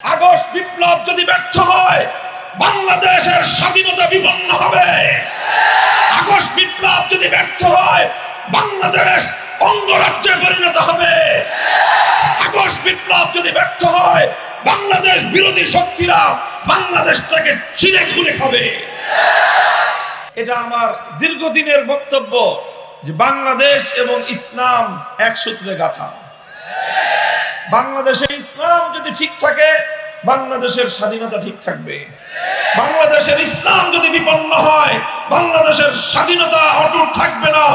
August বিপ্লব যদি ব্যর্থ হয়, বাংলাদেশের স্বাধীনতা বিপন্ন হবে। আগস্ট বিপ্লব যদি ব্যর্থ হয়, বাংলাদেশ অঙ্গরাজ্যে পরিণত হবে। আগস্ট বিপ্লব যদি ব্যর্থ হয়, বাংলাদেশ বিরোধী শক্তিরা বাংলাদেশটাকে ছিঁড়ে খুঁড়ে খাবে। এটা আমার দীর্ঘদিনের বক্তব্য যে বাংলাদেশ এবং ইসলাম এক সূত্রে গাথা। বাংলাদেশে ইসলাম যদি ঠিক থাকে, বাংলাদেশের স্বাধীনতা ঠিক থাকবে। বাংলাদেশের ইসলাম যদি বিপন্ন হয়, বাংলাদেশের স্বাধীনতা অটুট থাকবে না।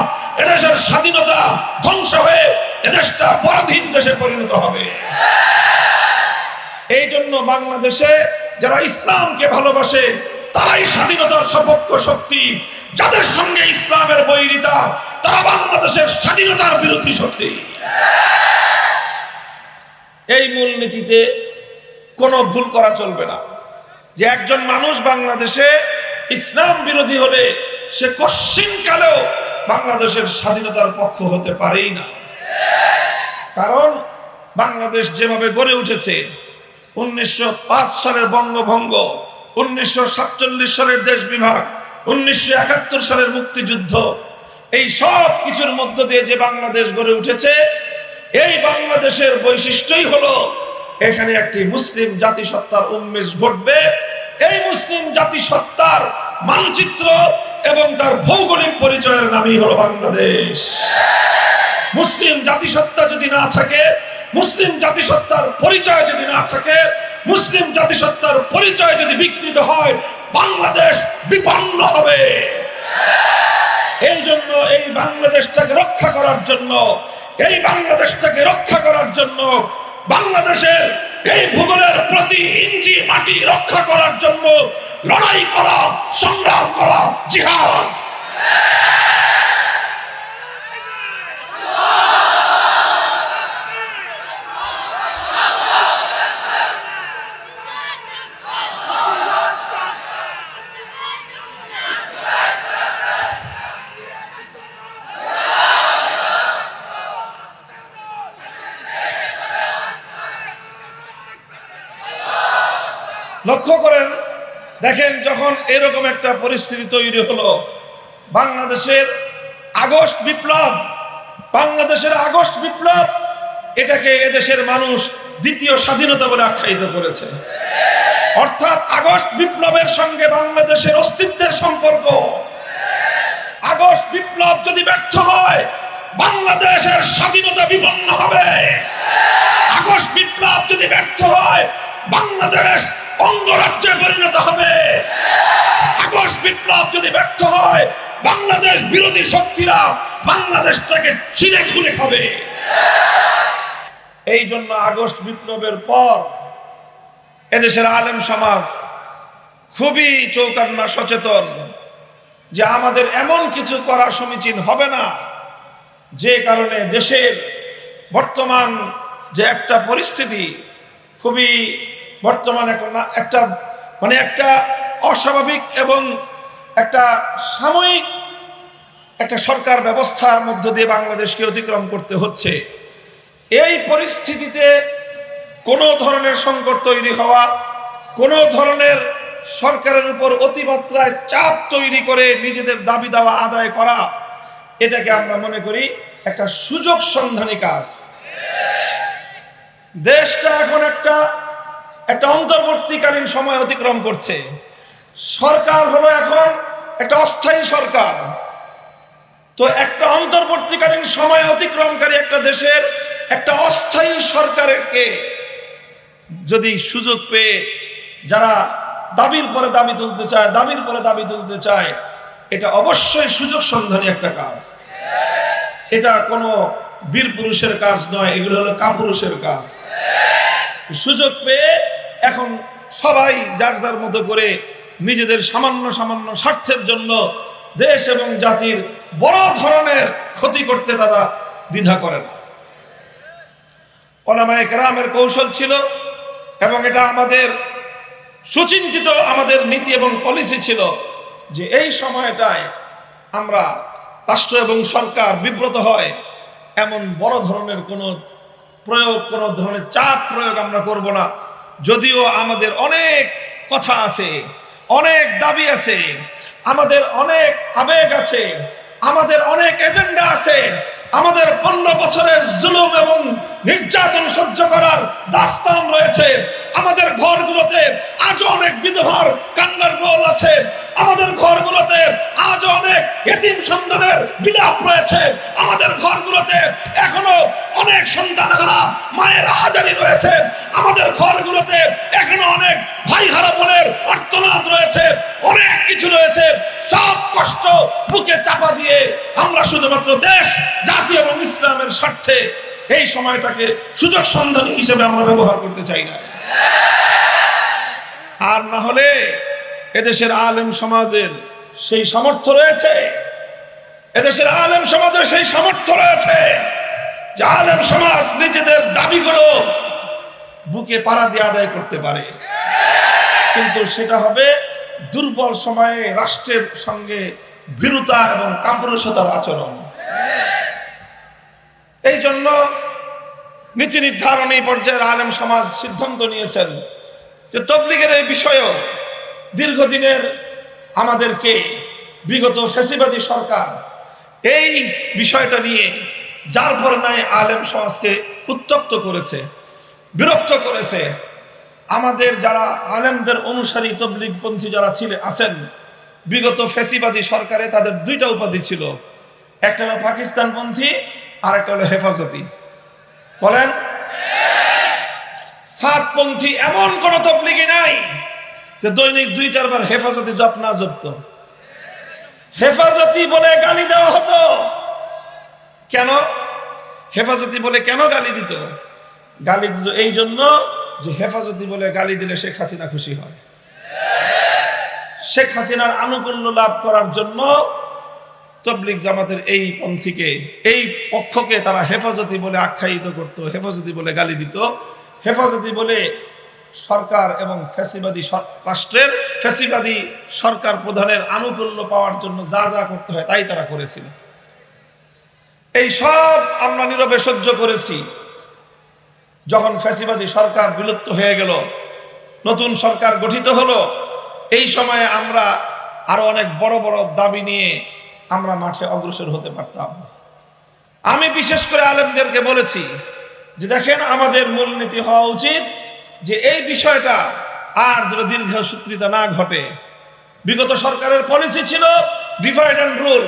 এদেশের স্বাধীনতা ধ্বংস হয়ে এদেশটা পরাধীন দেশে পরিণত হবে। এই জন্য বাংলাদেশে যারা ইসলামকে ভালোবাসে, তারাই স্বাধীনতার সপক্ষ শক্তি। যাদের সঙ্গে ইসলামের বৈরিতা, তারা বাংলাদেশের স্বাধীনতার বিরোধী শক্তি। এই মূলনীতিতে কোনো ভুল করা চলবে না। যে একজন মানুষ বাংলাদেশে ইসলাম বিরোধী হলে সে কশ্চিনকালেও বাংলাদেশের স্বাধীনতার পক্ষ হতে পারেই না। কারণ বাংলাদেশ যেভাবে গড়ে উঠেছে, উনিশশো পাঁচ সালের বঙ্গভঙ্গ, উনিশশো সাতচল্লিশ সালের দেশ বিভাগ, উনিশশো একাত্তর সালের মুক্তিযুদ্ধ, এই সব কিছুর মধ্য দিয়ে যে বাংলাদেশ গড়ে উঠেছে এই বাংলাদেশের বৈশিষ্ট্যই হলো, এখানে একটি মুসলিম জাতিসত্তার উন্মেষ ঘটবে। এই মুসলিম জাতিসত্তার মানচিত্র এবং তার ভৌগোলিক পরিচয়ের নামই হলো বাংলাদেশ। মুসলিম জাতিসত্তা যদি না থাকে, মুসলিম জাতিসত্তার পরিচয় যদি না থাকে, মুসলিম জাতিসত্তার পরিচয় যদি বিকৃত হয়, বাংলাদেশ বিপন্ন হবে। এই জন্য এই বাংলাদেশটাকে রক্ষা করার জন্য এই বাংলাদেশটাকে রক্ষা করার জন্য, বাংলাদেশের এই ভূগোলের প্রতি ইঞ্চি মাটি রক্ষা করার জন্য লড়াই করা, সংগ্রাম করা জিহাদ লক্ষ্য করেন যখন এরকম একটা পরিস্থিতি তৈরি হলো। বাংলাদেশের আগস্ট বিপ্লব, বাংলাদেশের আগস্ট বিপ্লব, এটাকে এদেশের মানুষ দ্বিতীয় স্বাধীনতা বলে আখ্যায়িত করেছে। অর্থাৎ আগস্ট বিপ্লবের সঙ্গে বাংলাদেশের অস্তিত্বের সম্পর্ক। আগস্ট বিপ্লব যদি ব্যর্থ হয়, বাংলাদেশের স্বাধীনতা বিপন্ন হবে। আগস্ট বিপ্লব যদি ব্যর্থ হয়, বাংলাদেশ অঙ্গরাজ্যে পরিণত হবে। আগস্ট বিপ্লব যদি ব্যর্থ হয়, বাংলাদেশ বিরোধী শক্তিরা বাংলাদেশটাকে ছিঁড়ে খুঁড়ে খাবে। এই জন্য আগস্ট বিপ্লবের পর এদেশের আলেম সমাজ খুবই চৌকান্না সচেতন যে আমাদের এমন কিছু করা সমীচীন হবে না, যে কারণে দেশের বর্তমান যে একটা পরিস্থিতি খুবই বর্তমান একটা একটা মানে একটা অস্বাভাবিক এবং একটা সাময়িক একটা সরকার ব্যবস্থার মধ্য দিয়ে বাংলাদেশকে অতিক্রম করতে হচ্ছে। এই পরিস্থিতিতে কোনো ধরনের সংকট তৈরি হওয়া, কোনো ধরনের সরকারের উপর অতিমাত্রায় চাপ তৈরি করে নিজেদের দাবি দাওয়া আদায় করা, এটাকে আমরা মনে করি একটা সুযোগ সন্ধানী কাজ। দেশটা এখন একটা একটা অন্তর্বর্তীকালীন সময় অতিক্রম করছে। সরকার হলো এখন একটা অস্থায়ী সরকার। তো একটা অন্তর্বর্তীকালীন সময় অতিক্রমকারী একটা দেশের একটা অস্থায়ী সরকারকে যদি সুযোগ পেয়ে যারা দাবির পরে দাবি তুলতে চায়, দাবির পরে দাবি তুলতে চায়, এটা অবশ্যই সুযোগ সন্ধানী একটা কাজ। এটা কোনো বীর পুরুষের কাজ নয়, এগুলো হলো কাপুরুষের কাজ। সুযোগ পেয়ে এখন সবাই যার যার মতো করে নিজেদের সামান্য সামান্য স্বার্থের জন্য দেশ এবং জাতির বড় ধরনের ক্ষতি করতে তারা দ্বিধা করে না। ওলামায়ে কেরামের কৌশল ছিল এবং এটা আমাদের সুচিন্তিত আমাদের নীতি এবং পলিসি ছিল যে এই সময়টায় আমরা রাষ্ট্র এবং সরকার বিব্রত হয় এমন বড় ধরনের কোনো প্রয়োগ, কোনো ধরনের চাপ প্রয়োগ আমরা করব না। যদিও আমাদের অনেক কথা আছে, অনেক দাবি আছে, আমাদের অনেক আবেগ আছে, আমাদের অনেক এজেন্ডা আছে আমাদের পনেরো বছরের জুলুম এবং নির্যাতন সহ্য করার দাস্তান রয়েছে। আমাদের ঘরগুলোতে আজও অনেক বিধবার কান্নার রোল আছে। আমাদের ঘরগুলোতে আজও অনেক এতিম সন্তানের বিলাপ রয়েছে। আমাদের ঘরগুলোতে এখনও অনেক সন্তান হারা মায়ের হাজারি রয়েছে। আমাদের ঘরগুলোতে এখনও অনেক ভাই হারা বোনের আর্তনাদ রয়েছে। বুকে চাপা দিয়ে আমরা শুধুমাত্র দেশ, জাতি এবং ইসলামের স্বার্থে এই সময়টাকে সুযোগ সন্ধানী হিসেবে আমরা ব্যবহার করতে চাই না। আর না হলে এদেশের আলেম সমাজের সেই সামর্থ্য রয়েছে। এদেশের আলেম সমাজের সেই সামর্থ্য রয়েছে যে আলেম সমাজ নিজেদের দাবিগুলো বুকে পাড়া দিয়ে আদায় করতে পারে। কিন্তু সেটা হবে দুর্বল সময়ে রাষ্ট্রের সঙ্গে ভীরুতা এবং কাপুরুষতার আচরণ। এই জন্য নীতি নির্ধারণী পর্যায়ের আলেম সমাজ সিদ্ধান্ত নিয়েছেন যে তবলিগের এই বিষয়েও দীর্ঘদিনের আমাদেরকে বিগত ফেসিবাদী সরকার এই বিষয়টা নিয়ে যার পর নাই আলেম সমাজকে উত্তপ্ত করেছে, বিরক্ত করেছে। আমাদের যারা আলেমদের অনুসারী তবলিগপন্থী যারা ছিলেন আছেন বিগত ফেসিবাদী সরকারে তাদের দুইটা উপাধি ছিল। একটা হলো পাকিস্তানপন্থী আর একটা হলো হেফাজতি। বলেন? সাতপন্থী এমন কোন তবলিগি নাই যে দৈনিক দুই চারবার হেফাজতি জপ না জপত। হেফাজতি বলে গালি দেওয়া হতো। কেন? হেফাজতি বলে কেন গালি দিত? গালি দিত এই জন্য যে হেফাজতি বলে গালি দিলে শেখ হাসিনা খুশি হয়। শেখ হাসিনার আনুকূল্য লাভ করার জন্য তবলিক জামাতের এই পন্থীকে, এই পক্ষকে তারা হেফাজতি বলে আখ্যায়িত করত, হেফাজতি বলে গালি দিত, হেফাজতি বলে সরকার এবং ফ্যাসিবাদী রাষ্ট্রের ফ্যাসিবাদী সরকার প্রধানের আনুকূল্য পাওয়ার জন্য যা যা করতে হয় তাই তারা করেছিল। এই সব আমরা নীরবে সহ্য করেছি। যখন ফ্যাসিবাদী সরকার বিলুপ্ত হয়ে গেল, নতুন সরকার গঠিত হলো এই সময়ে আমরা আরও অনেক বড় বড় দাবি নিয়ে আমরা মাঠে অগ্রসর হতে পারতাম। আমি বিশেষ করে আলেমদেরকে বলেছি যে দেখেন আমাদের মূলনীতি হওয়া উচিত যে এই বিষয়টা আর যেন দীর্ঘসূত্রিতা না ঘটে। বিগত সরকারের পলিসি ছিল ডিভাইড অ্যান্ড রুল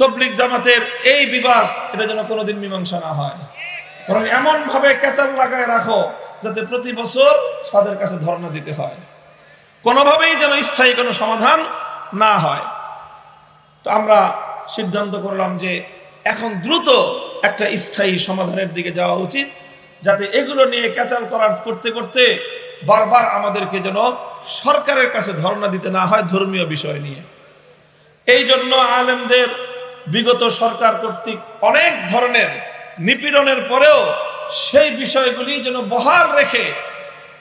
তবলিক জামাতের এই বিবাদ, এটা যেন কোনোদিন মীমাংসা না হয়। কারণ এমন ভাবে কেচাল লাগায় রাখো যাতে প্রতি বছর তাদের কাছে ধর্ণা দিতে হয়। কোনোভাবেই যেন স্থায়ী কোনো সমাধান না হয়। তো আমরা সিদ্ধান্ত করলাম যে এখন দ্রুত একটা স্থায়ী সমাধানের দিকে যাওয়া উচিত, যাতে এগুলো নিয়ে ক্যাচাল করার করতে করতে বারবার আমাদেরকে যেন সরকারের কাছে ধর্ণা দিতে না হয় ধর্মীয় বিষয় নিয়ে। এই জন্য আলেমদের বিগত সরকার কর্তৃক অনেক ধরনের নিপীড়নের পরেও সেই বিষয়গুলি যেন বহাল রেখে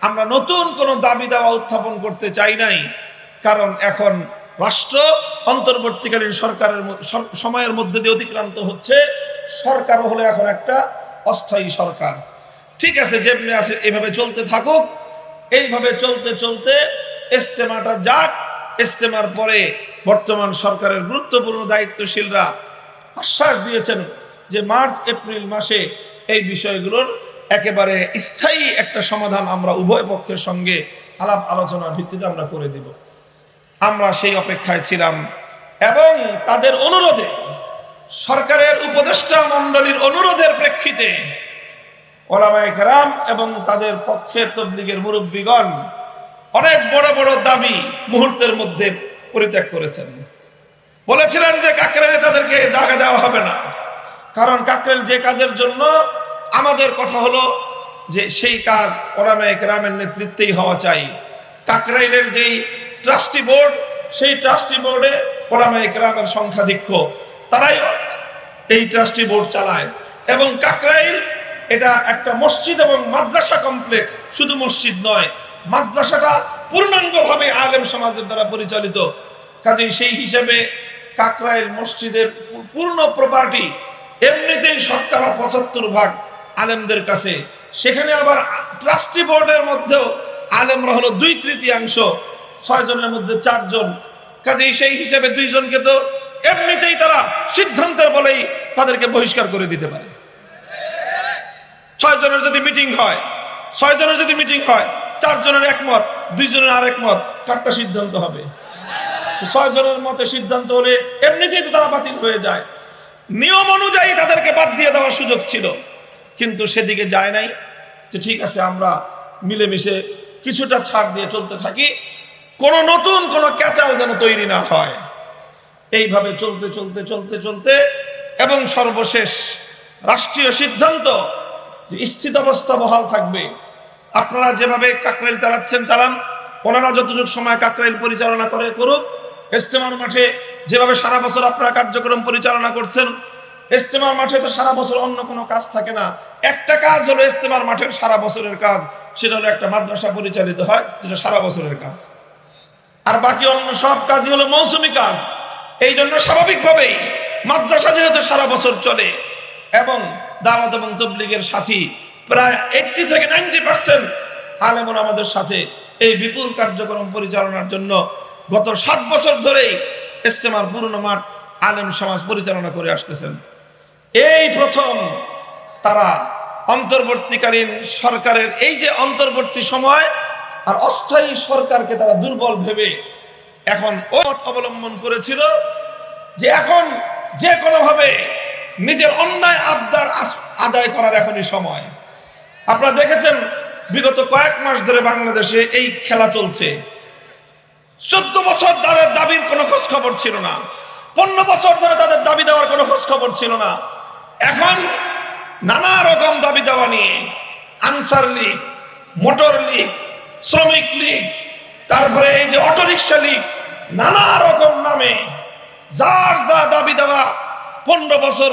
আমরা নতুন কোনো দাবি দাওয়া উত্থাপন করতে চাই নাই। কারণ এখন রাষ্ট্র অন্তর্বর্তীকালীন সরকারের সময়ের মধ্যে দিয়ে অতিক্রান্ত হচ্ছে। সরকারও হলো এখন একটা অস্থায়ী সরকার। ঠিক আছে, যেমনি আছে, এভাবে চলতে থাকুক। এইভাবে চলতে চলতে ইস্তেমাটা যাক। ইস্তেমার পরে বর্তমান সরকারের গুরুত্বপূর্ণ দায়িত্বশীলরা আশ্বাস দিয়েছেন যে মার্চ, এপ্রিল মাসে এই বিষয়গুলোর একেবারে স্থায়ী একটা সমাধান আমরা উভয় পক্ষের সঙ্গে আলাপ আলোচনার ভিত্তিতে আমরা করে দিব। আমরা সেই অপেক্ষায় ছিলাম এবং তাদের অনুরোধে, সরকারের উপদেষ্টা মণ্ডলীর অনুরোধের প্রেক্ষিতে ওলামায়ে কেরাম এবং তাদের পক্ষে তবলিগের মুরব্বীগণ অনেক বড় বড় দাবি মুহূর্তের মধ্যে পরিত্যাগ করেছেন। বলেছিলেন যে কাকরেলে তাদেরকে দাগা দেওয়া হবে না। কারণ কাকরেল যে কাজের জন্য আমাদের কথা হলো যে সেই কাজ ওলামায়ে কেরামের নেতৃত্বেই হওয়া চাই। কাকরাইলের যেই ট্রাস্টি বোর্ড, সেই ট্রাস্টি বোর্ডে ওলামায়ে কেরামের সংখ্যাধিক্য, তারাই এই ট্রাস্টি বোর্ড চালায়। এবং কাকরাইল এটা একটা মসজিদ এবং মাদ্রাসা কমপ্লেক্স, শুধু মসজিদ নয়, মাদ্রাসাটা পূর্ণাঙ্গভাবে আলেম সমাজের দ্বারা পরিচালিত। কাজেই সেই হিসেবে কাকরাইল মসজিদের পূর্ণ প্রপার্টি এমনিতেই শতকরা পঁচাত্তর ভাগ আলেমদের কাছে। সেখানে আবার ট্রাস্টি বোর্ডের মধ্যেও আলেমরা হলো দুই তৃতীয়াংশ ছয় জনের মধ্যে চারজন। কাজেই সেই হিসেবে দুইজনকে তো এমনিতেই তারা সিদ্ধান্তের বলেই তাদেরকে বহিষ্কার করে দিতে পারে। ছয় জনের যদি মিটিং হয় ছয় জনের যদি মিটিং হয়, চারজনের একমত, দুইজনের আর একমত, কারটা সিদ্ধান্ত হবে? ছয় জনের মতে সিদ্ধান্ত হলে এমনিতেই তো তারা বাতিল হয়ে যায়। নিয়ম অনুযায়ী তাদেরকে বাদ দিয়ে দেওয়ার সুযোগ ছিল। কিন্তু সেদিকে যায় নাই যে ঠিক আছে, আমরা মিলেমিশে কিছুটা ছাড় দিয়ে চলতে থাকি। কোনো নতুন কোনো ক্যাচাল যেন তৈরি না হয়। এইভাবে চলতে চলতে চলতে চলতে এবং সর্বশেষ রাষ্ট্রীয় সিদ্ধান্ত যে স্থিতাবস্থা বহাল থাকবে। আপনারা যেভাবে কাকরাইল চালাচ্ছেন, চালান। ওনারা যতটুকু সময় কাকরাইল পরিচালনা করে করুক ইস্তেমার মাঠে যেভাবে সারা বছর আপনারা কার্যক্রম পরিচালনা করছেন ইস্তেমার মাঠে তো সারা বছর অন্য কোনো কাজ থাকে না। একটা কাজ হলো ইস্তেমার মাঠের সারা বছরের কাজ, সেটা হলো একটা মাদ্রাসা পরিচালিত হয়, যেটা সারা বছরের কাজ। আর বাকি অন্য সব কাজই হলো মৌসুমি কাজ। এই জন্য স্বাভাবিকভাবেই মাদ্রাসা যেহেতু সারা বছর চলে, এবং দাওয়াত এবং তবলিগের সাথী প্রায় এইটটি থেকে নাইনটি পার্সেন্ট আলেমন আমাদের সাথে এই বিপুল কার্যক্রম পরিচালনার জন্য গত সাত বছর ধরেই ইস্তেমার পুরনো মাঠ আলেম সমাজ পরিচালনা করে আসতেছেন। এই প্রথম তারা অন্তর্বর্তীকালীন সরকারের, এই যে অন্তর্বর্তী সময় আর অস্থায়ী সরকারকে তারা দুর্বল ভেবে এখন ও অবলম্বন করেছিল যে এখন যে কোনোভাবে নিজের অন্যায় আবদার আদায় করার এখনই সময়। আপনারা দেখেছেন বিগত কয়েক মাস ধরে বাংলাদেশে এই খেলা চলছে। চোদ্দ বছর তাদের দাবির কোনো খোঁজ খবর ছিল না। পনেরো বছর ধরে তাদের দাবি দেওয়ার কোনো খোঁজ খবর ছিল না। এখন নানা রকম দাবি দাবা নিয়ে আনসার লীগ, মোটর লীগ, শ্রমিক লীগ, তারপরে এই যে অটোরিকশা লীগ, নানা রকম নামে যার যা দাবি দাবা পনেরো বছর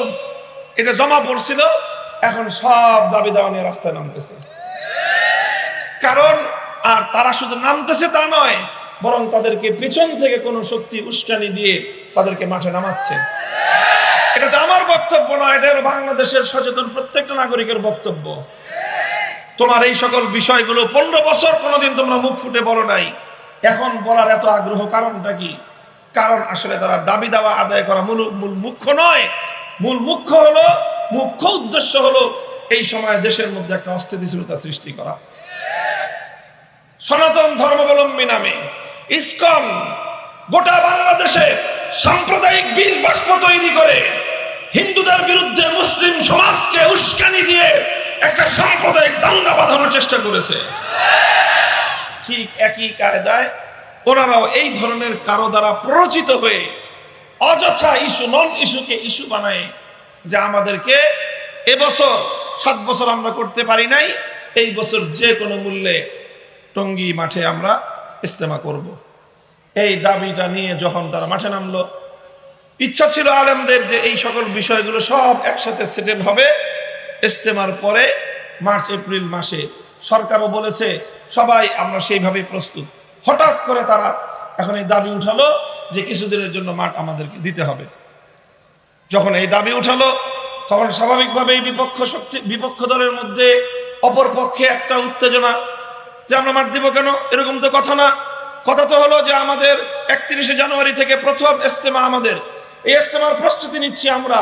এটা জমা পড়ছিল, এখন সব দাবি দেওয়া নিয়ে রাস্তায় নামতেছে। কারণ আর তারা শুধু নামতেছে তা নয়, বরং তাদেরকে পেছন থেকে কোনো শক্তি উস্কানি দিয়ে তাদেরকে মাঠে নামাচ্ছে। এটা তো আমার বক্তব্য নয়, এটা হলো বাংলাদেশের সচেতন প্রত্যেকটা নাগরিকের বক্তব্য। তোমার এই সকল বিষয়গুলো পনেরো বছর কোনোদিন তোমরা মুখ ফুটে বলো নাই। এখন বলার এত আগ্রহ কারণটা কি? কারণ আসলে তারা দাবি দাওয়া আদায় করা মূল মূল মুখ্য নয়। মূল মুখ্য হলো, মুখ্য উদ্দেশ্য হলো এই সময় দেশের মধ্যে একটা অস্থিতিশীলতা সৃষ্টি করা। সনাতন ধর্মাবলম্বী নামে ইসকন গোটা বাংলাদেশে সাম্প্রদায়িক বীজ বাষ্প তৈরি করে হিন্দুদের বিরুদ্ধে মুসলিম সমাজকে উস্কানি দিয়ে একটা সাম্প্রদায়িক দাঙ্গা বাঁধানোর চেষ্টা করেছে ঠিক একই কায়দায় ওনারাও এই ধরনের কারও দ্বারা প্ররোচিত হয়ে অযথা ইস্যু, নন ইস্যুকে ইস্যু বানায় যে আমাদেরকে এবছর সাত বছর আমরা করতে পারি নাই, এই বছর যে কোনো মূল্যে টঙ্গী মাঠে আমরা ইস্তেমা করব। এই দাবিটা নিয়ে যখন তারা মাঠে নামলো ইচ্ছা ছিল আলেমদের যে এই সকল বিষয়গুলো সব একসাথে সেটেল হবে। ইস্তেমার পরে মার্চ, এপ্রিল মাসে সরকারও বলেছে, সবাই আমরা সেইভাবে প্রস্তুত। হঠাৎ করে তারা এখন এই দাবি উঠালো যে কিছুদিনের জন্য মাঠ আমাদেরকে দিতে হবে। যখন এই দাবি উঠালো, তখন স্বাভাবিকভাবে এই বিপক্ষ শক্তি, বিপক্ষ দলের মধ্যে অপর পক্ষে একটা উত্তেজনা যে আমরা মাঠ দিব কেন? এরকম তো কথা না। কথা তো হলো যে আমাদের একত্রিশে জানুয়ারি থেকে প্রথম ইস্তেমা আমাদের। এই ইস্তেমার প্রস্তুতি নিচ্ছি আমরা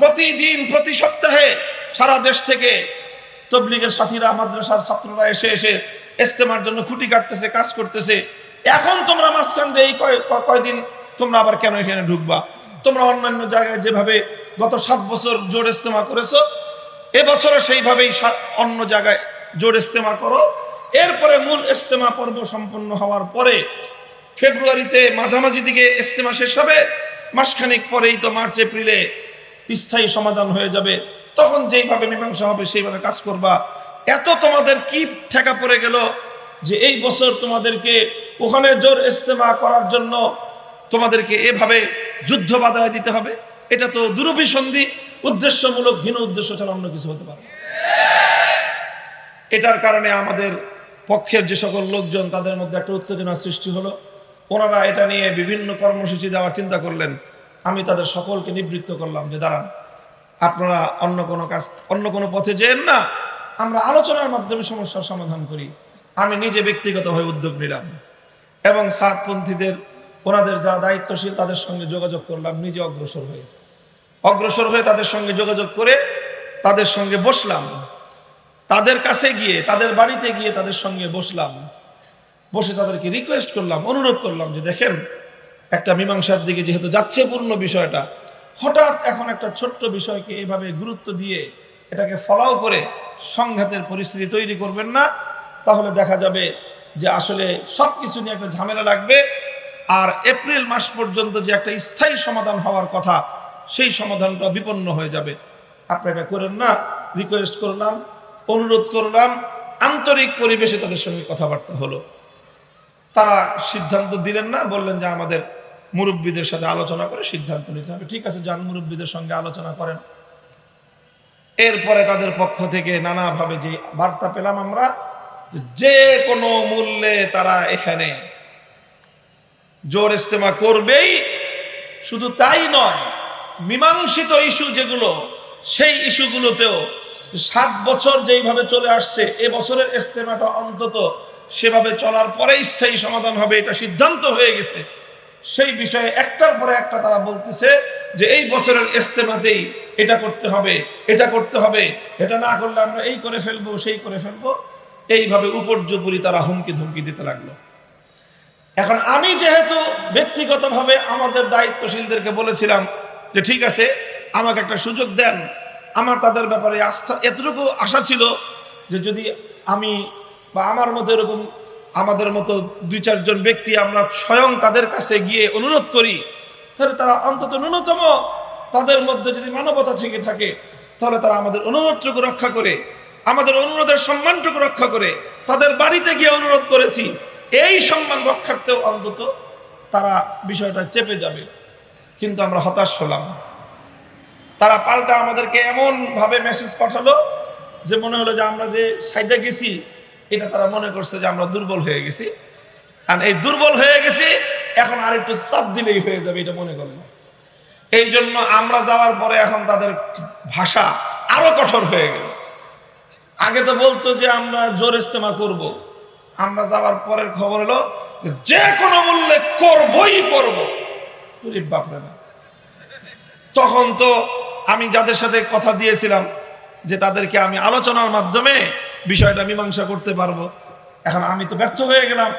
প্রতিদিন, প্রতি সপ্তাহে সারা দেশ থেকে তবলিগের সাথীরা, মাদ্রাসার ছাত্ররা এসে এসে ইস্তেমার জন্য খুঁটি কাটতেছে, কাজ করতেছে। এখন তোমরা মাঝখান দিয়ে এই কয়দিন তোমরা আবার কেন এখানে ঢুকবা? তোমরা অন্যান্য জায়গায় যেভাবে গত সাত বছর জোর ইস্তেমা করেছ, এবছরও সেইভাবেই অন্য জায়গায় জোর ইস্তেমা করো। এরপরে মূল ইস্তেমা পর্ব সম্পন্ন হওয়ার পরে ফেব্রুয়ারিতে মাঝামাঝি দিকে ইস্তেমা শেষ হবে। মাসখানেক পরেই তো মার্চ, এপ্রিলে স্থায়ী সমাধান হয়ে যাবে। তখন যেইভাবে মীমাংসা হবে, সেইভাবে কাজ করবা। এত তোমাদের কি ঠেকা পড়ে গেল যে এই বছর তোমাদেরকে ওখানে জোর ইস্তেমা করার জন্য তোমাদেরকে এভাবে যুদ্ধ বাধায় দিতে হবে? এটা তো দুরভিসন্ধি। উদ্দেশ্যমূলক, হীন উদ্দেশ্য ছাড়া অন্য কিছু হতে পারে এটার কারণে আমাদের পক্ষের যে সকল লোকজন, তাদের মধ্যে একটা উত্তেজনার সৃষ্টি হলো। ওনারা এটা নিয়ে বিভিন্ন কর্মসূচি দেওয়ার চিন্তা করলেন। আমি তাদের সকলকে নিবৃত্ত করলাম যে, দাঁড়ান, আপনারা অন্য কোনো কাজ, অন্য কোনো পথে যেন না, আমরা আলোচনার মাধ্যমে সমস্যার সমাধান করি। আমি নিজে ব্যক্তিগতভাবে উদ্যোগ নিলাম এবং সাতপন্থীদের, ওনাদের যারা দায়িত্বশীল তাদের সঙ্গে যোগাযোগ করলাম নিজে অগ্রসর হয়ে। অগ্রসর হয়ে তাদের সঙ্গে যোগাযোগ করে তাদের সঙ্গে বসলাম। তাদের কাছে গিয়ে, তাদের বাড়িতে গিয়ে তাদের সঙ্গে বসলাম। বসে তাদেরকে রিকোয়েস্ট করলাম, অনুরোধ করলাম যে দেখেন, একটা মীমাংসার দিকে যেহেতু যাচ্ছে পূর্ণ বিষয়টা, হঠাৎ এখন একটা ছোট্ট বিষয়কে এভাবে গুরুত্ব দিয়ে এটাকে ফলাও করে সংঘাতের পরিস্থিতি তৈরি করবেন না, তাহলে দেখা যাবে যে আসলে সব কিছু নিয়ে একটা ঝামেলা লাগবে। আর এপ্রিল মাস পর্যন্ত যে একটা স্থায়ী সমাধান হওয়ার কথা, সেই সমাধানটা বিপন্ন হয়ে যাবে। আপনি এটা করেন না রিকোয়েস্ট করলাম, অনুরোধ করলাম, আন্তরিক পরিবেশে তাদের সঙ্গে কথাবার্তা হলো। তারা সিদ্ধান্ত দিলেন না, বললেন যে আমাদের মুরব্বীদের সাথে আলোচনা করে সিদ্ধান্ত নিতে হবে। ঠিক আছে, যান মুরব্বীদের সঙ্গে আলোচনা করেন। এরপরে তাদের পক্ষ থেকে নানাভাবে যে বার্তা পেলাম আমরা, যে কোনো মূল্যে তারা এখানে জোর ইস্তেমা করবেই, শুধু তাই নয়, মীমাংসিত ইস্যু যেগুলো, সেই ইস্যুগুলোতেও সাত বছর যেইভাবে চলে আসছে, এ বছরের ইস্তেমাটা অন্তত সেভাবে চলার পরে স্থায়ী সমাধান হবে, এটা সিদ্ধান্ত হয়ে গেছে। সেই বিষয়ে একটার পরে একটা তারা বলতেছে যে এই বছরের ইস্তেমাতেই এটা করতে হবে, এটা করতে হবে, এটা না করলে আমরা এই করে ফেলব, সেই করে ফেলব। এইভাবে উপর্যপুরি তারা হুমকি ধমকি দিতে লাগল। এখন আমি যেহেতু ব্যক্তিগতভাবে আমাদের দায়িত্বশীলদেরকে বলেছিলাম যে ঠিক আছে, আমাকে একটা সুযোগ দেন, আমার তাদের ব্যাপারে আস্থা, এতটুকু আশা ছিল যে যদি আমি বা আমার মতো এরকম আমাদের মতো দুই চারজন ব্যক্তি আমরা স্বয়ং তাদের কাছে গিয়ে অনুরোধ করি, তাহলে তারা অন্তত ন্যূনতম তাদের মধ্যে যদি মানবতা থেকে থাকে, তাহলে তারা আমাদের অনুরোধটুকু রক্ষা করে, আমাদের অনুরোধের সম্মানটুকু রক্ষা করে, তাদের বাড়িতে গিয়ে অনুরোধ করেছি, এই সম্মান রক্ষার্থেও অন্তত তারা বিষয়টা চেপে যাবে। কিন্তু আমরা হতাশ হলাম। তারা পাল্টা আমাদেরকে এমন ভাবে মেসেজ পাঠালো যে মনে হলো যে আমরা যে সাইডে গেছি এটা তারা মনে করছে যে আমরা দুর্বল হয়ে গেছি। আর এই দুর্বল হয়ে গেছি, এখন আর একটু চাপ দিলেই হয়ে যাবে, এটা মনে করল এই জন্য আমরা যাওয়ার পরে এখন তাদের ভাষা আরও কঠোর হয়ে গেল। আগে তো বলতো যে আমরা জোর ইস্তেমা করব। আমরা যাওয়ার পরের খবর হলো যে কোনো মূল্যে করবই করব। ওরে বাপরে না তখন তো আমি যাদের সাথে কথা দিয়েছিলাম যে তাদেরকে আমি আলোচনার মাধ্যমে বিষয়টা মীমাংসা করতে পারব। এখন আমি তো ব্যর্থ হয়ে গেলাম।